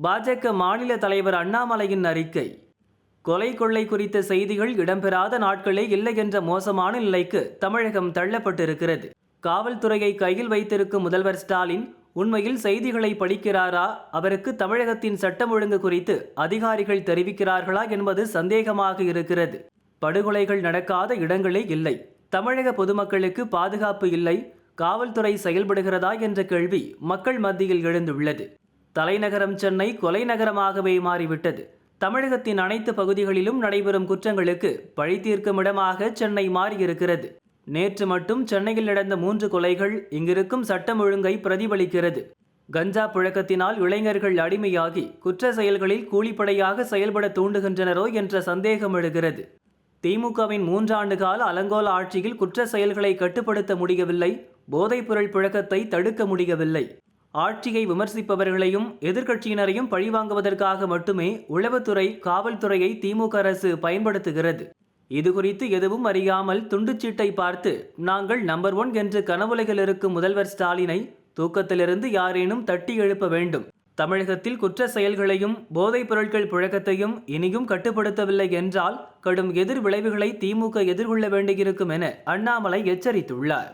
பாஜக மாநில தலைவர் அண்ணாமலையின் அறிக்கை. கொலை கொள்ளை குறித்த செய்திகள் இடம்பெறாத நாட்களே இல்லை என்ற மோசமான நிலைக்கு தமிழகம் தள்ளப்பட்டிருக்கிறது. காவல்துறையை கையில் வைத்திருக்கும் முதல்வர் ஸ்டாலின் உண்மையில் செய்திகளை படிக்கிறாரா? அவருக்கு தமிழகத்தின் சட்டம் ஒழுங்கு குறித்து அதிகாரிகள் தெரிவிக்கிறார்களா என்பது சந்தேகமாக இருக்கிறது. படுகொலைகள் நடக்காத இடங்களே இல்லை. தமிழக பொதுமக்களுக்கு பாதுகாப்பு இல்லை. காவல்துறை செயல்படுகிறதா என்ற கேள்வி மக்கள் மத்தியில் எழுந்துள்ளது. தலைநகரம் சென்னை கொலை நகரமாகவே மாறிவிட்டது. தமிழகத்தின் அனைத்து பகுதிகளிலும் நடைபெறும் குற்றங்களுக்கு பழி தீர்க்கும் இடமாக சென்னை மாறியிருக்கிறது. நேற்று மட்டும் சென்னையில் நடந்த மூன்று கொலைகள் இங்கிருக்கும் சட்டம் ஒழுங்கை பிரதிபலிக்கிறது. கஞ்சா புழக்கத்தினால் இளைஞர்கள் அடிமையாகி குற்ற செயல்களில் கூலிப்படையாக செயல்பட தூண்டுகின்றனரோ என்ற சந்தேகம் எழுகிறது. திமுகவின் மூன்றாண்டு கால அலங்கோல ஆட்சியில் குற்ற செயல்களை கட்டுப்படுத்த முடியவில்லை போதைப்பொருள் புழக்கத்தை தடுக்க முடியவில்லை. ஆட்சியை விமர்சிப்பவர்களையும் எதிர்க்கட்சியினரையும் பழிவாங்குவதற்காக மட்டுமே உளவுத்துறை காவல்துறையை திமுக அரசு பயன்படுத்துகிறது. இது குறித்து எதுவும் அறியாமல் துண்டுச்சீட்டை பார்த்து நாங்கள் நம்பர் ஒன் என்று கனவுலகில் இருக்கும் முதல்வர் ஸ்டாலினை தூக்கத்திலிருந்து யாரேனும் தட்டி எழுப்ப வேண்டும். தமிழகத்தில் குற்ற செயல்களையும் போதைப் பொருட்கள் புழக்கத்தையும் இனியும் கட்டுப்படுத்தவில்லை என்றால் கடும் எதிர் விளைவுகளை திமுக எதிர்கொள்ள வேண்டியிருக்கும் என அண்ணாமலை எச்சரித்துள்ளார்.